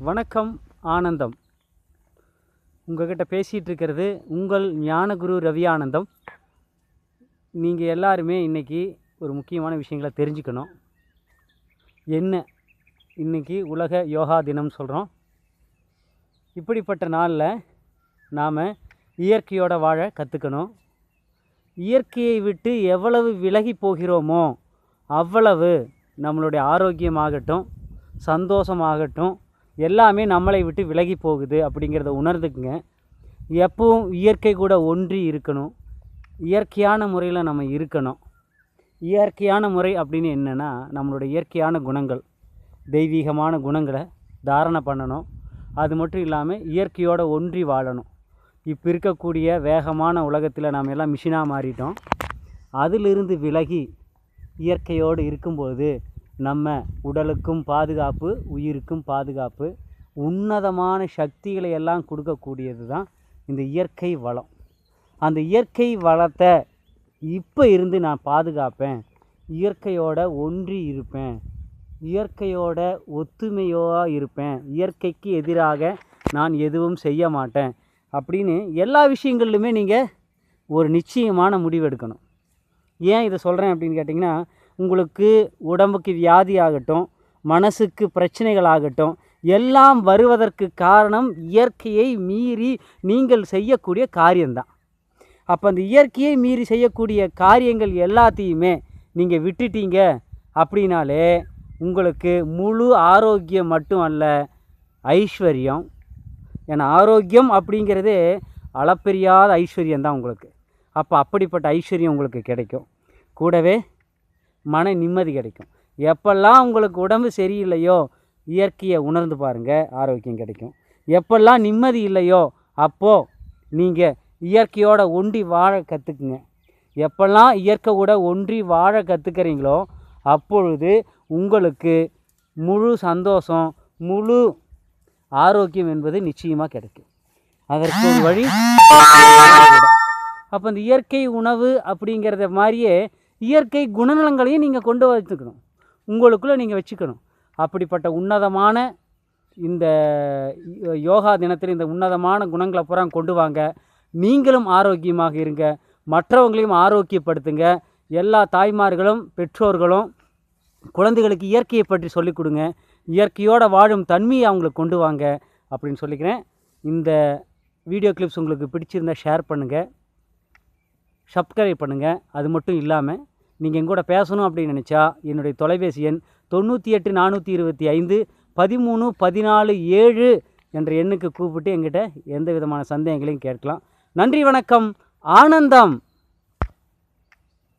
வணக்கம் ஆனந்தம். உங்ககிட்ட பேசிகிட்டு இருக்கிறது உங்கள் ஞானகுரு ரவி ஆனந்தம். நீங்கள் எல்லாருமே இன்றைக்கி ஒரு முக்கியமான விஷயங்களை தெரிஞ்சுக்கணும். என்ன? இன்றைக்கி உலக யோகா தினம் சொல்கிறோம் இப்படிப்பட்ட நாளில் நாம் இயற்கையோட வாழ கற்றுக்கணும் இயற்கையை விட்டு எவ்வளவு விலகி போகிறோமோ அவ்வளவு நம்மளுடைய ஆரோக்கியமாகட்டும் சந்தோஷமாகட்டும் எல்லாமே நம்மளை விட்டு விலகி போகுது அப்படிங்கிறத உணர்ந்துக்குங்க. எப்பவும் இயற்கை கூட ஒன்றி இருக்கணும். இயற்கையான முறையில் நம்ம இருக்கணும். இயற்கையான முறை அப்படின்னு என்னென்னா நம்மளுடைய இயற்கையான குணங்கள். தெய்வீகமான குணங்களை தாரணை பண்ணணும். அது மட்டும் இல்லாமல் இயற்கையோடு ஒன்றி வாழணும். இப்போ இருக்கக்கூடிய வேகமான உலகத்தில் நாம் எல்லாம் மிஷினாக மாறிட்டோம். அதிலிருந்து விலகி இயற்கையோடு இருக்கும்போது நம்ம உடலுக்கும் பாதுகாப்பு உயிருக்கும் பாதுகாப்பு உன்னதமான சக்திகளை எல்லாம் கொடுக்கக்கூடியது தான் இந்த இயற்கை வளம். அந்த இயற்கை வளத்தை இப்போ இருந்து நான் பாதுகாப்பேன். இயற்கையோட ஒன்றி இருப்பேன். இயற்கையோட ஒத்துமையோடு இருப்பேன். இயற்கைக்கு எதிராக நான் எதுவும் செய்ய மாட்டேன். அப்படின்னு எல்லா விஷயங்கள்லையுமே நீங்கள் ஒரு நிச்சயமான முடிவெடுக்கணும் ஏன் இதை சொல்கிறேன் அப்படின்னு கேட்டிங்கன்னா உங்களுக்கு உடம்புக்கு வியாதி ஆகட்டும் மனசுக்கு பிரச்சனைகள் ஆகட்டும் எல்லாம் வருவதற்கு காரணம் இயற்கையை மீறி நீங்கள் செய்யக்கூடிய காரியம்தான். அப்போ அந்த இயற்கையை மீறி செய்யக்கூடிய காரியங்கள் எல்லாத்தையுமே நீங்கள் விட்டுட்டீங்க அப்படின்னாலே உங்களுக்கு முழு ஆரோக்கியம் மட்டும் அல்ல ஐஸ்வர்யம். ஏன்னா ஆரோக்கியம் அப்படிங்கிறதே அளப்பெரியாத ஐஸ்வர்யம் தான் உங்களுக்கு. அப்போ அப்படிப்பட்ட ஐஸ்வர்யம் உங்களுக்கு கிடைக்கும். கூடவே மன நிம்மதி கிடைக்கும். எப்பெல்லாம் உங்களுக்கு உடம்பு சரியில்லையோ இயற்கையை உணர்ந்து பாருங்கள் ஆரோக்கியம் கிடைக்கும். எப்பெல்லாம் நிம்மதி இல்லையோ அப்போது நீங்கள் இயற்கையோட ஒன்றி வாழ கற்றுக்குங்க எப்பெல்லாம் இயற்கை கூட ஒன்றி வாழ கற்றுக்கிறீங்களோ அப்பொழுது உங்களுக்கு முழு சந்தோஷம் முழு ஆரோக்கியம் என்பது நிச்சயமாக கிடைக்கும். அதற்கு ஒரு வழி அப்போ இந்த இயற்கை உணவு அப்படிங்கிறத மாதிரியே இயற்கை குணநலங்களையும் நீங்கள் கொண்டு வச்சுக்கணும். உங்களுக்குள்ளே நீங்கள் வச்சுக்கணும். அப்படிப்பட்ட உன்னதமான இந்த யோகா தினத்தில் இந்த உன்னதமான குணங்களை பூரா கொண்டு வாங்க. நீங்களும் ஆரோக்கியமாக இருங்க. மற்றவங்களையும் ஆரோக்கியப்படுத்துங்க. எல்லா தாய்மார்களும் பெற்றோர்களும் குழந்தைகளுக்கு இயற்கையை பற்றி சொல்லிக் கொடுங்க. இயற்கையோடு வாழும் தன்மையை அவங்களுக்கு கொண்டு வாங்க அப்படின்னு சொல்லிக்கிறேன். இந்த வீடியோ கிளிப்ஸ் உங்களுக்கு பிடிச்சிருந்தா ஷேர் பண்ணுங்கள் சப்ஸ்கிரைப் பண்ணுங்கள் அது மட்டும் இல்லாமல் நீங்கள் எங்கூட பேசணும் அப்படின்னு நினச்சா என்னுடைய தொலைபேசி எண் தொண்ணூற்றி எட்டு நானூற்றி இருபத்தி ஐந்து பதிமூணு பதினாலு ஏழு என்ற எண்ணுக்கு கூப்பிட்டு எங்கிட்ட எந்த விதமான சந்தேகங்களையும் கேட்கலாம். நன்றி வணக்கம். ஆனந்தம்.